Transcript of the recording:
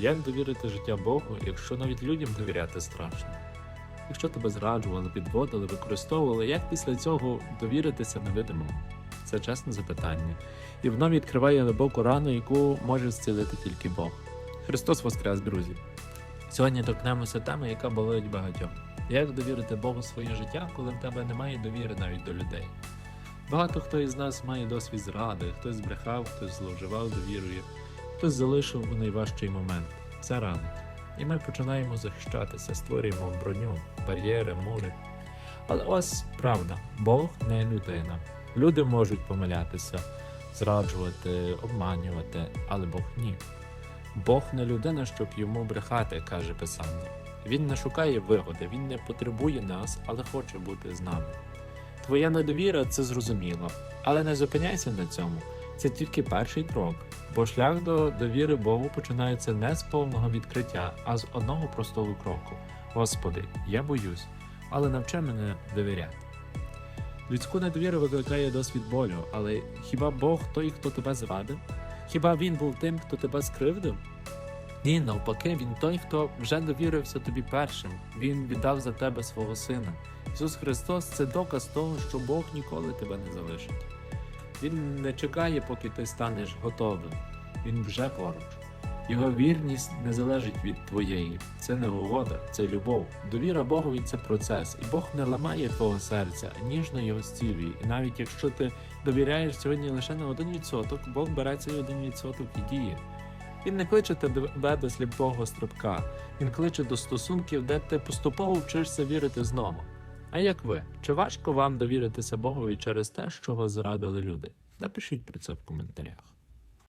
Як довірити життя Богу, якщо навіть людям довіряти страшно? Якщо тебе зраджували, підводили, використовували, як після цього довіритися невидимому? Це чесне запитання. І воно відкриває глибоку рану, яку може зцілити тільки Бог. Христос Воскрес, друзі! Сьогодні торкнемося теми, яка болить багатьом. Як довірити Богу своє життя, коли в тебе немає довіри навіть до людей? Багато хто із нас має досвід зради, хтось збрехав, хтось зловживав довірою, хтось залишив у найважчий момент. Це ранить. І ми починаємо захищатися, створюємо броню, бар'єри, мури. Але ось правда, Бог не людина. Люди можуть помилятися, зраджувати, обманювати, але Бог ні. Бог не людина, щоб йому брехати, каже Писання. Він не шукає вигоди, він не потребує нас, але хоче бути з нами. Твоя недовіра це зрозуміло, але не зупиняйся на цьому. Це тільки перший крок, бо шлях до довіри Богу починається не з повного відкриття, а з одного простого кроку. Господи, я боюсь, але навчи мене довіряти. Людську недовіру викликає досвід болю, але хіба Бог той, хто тебе зрадив? Хіба він був тим, хто тебе скривдив? Ні, навпаки, він той, хто вже довірився тобі першим. Він віддав за тебе свого сина. Ісус Христос це доказ того, що Бог ніколи тебе не залишить. Він не чекає, поки ти станеш готовим. Він вже поруч. Його вірність не залежить від твоєї. Це не угода, це любов. Довіра Богові це процес, і Бог не ламає твого серця, ніжно його зцілює. І навіть якщо ти довіряєш сьогодні лише на 1%, Бог бере цей 1% і діє. Він не кличе тебе до сліпого стрибка, він кличе до стосунків, де ти поступово вчишся вірити знову. А як ви? Чи важко вам довіритися Богові через те, що вас зрадили люди? Напишіть про це в коментарях.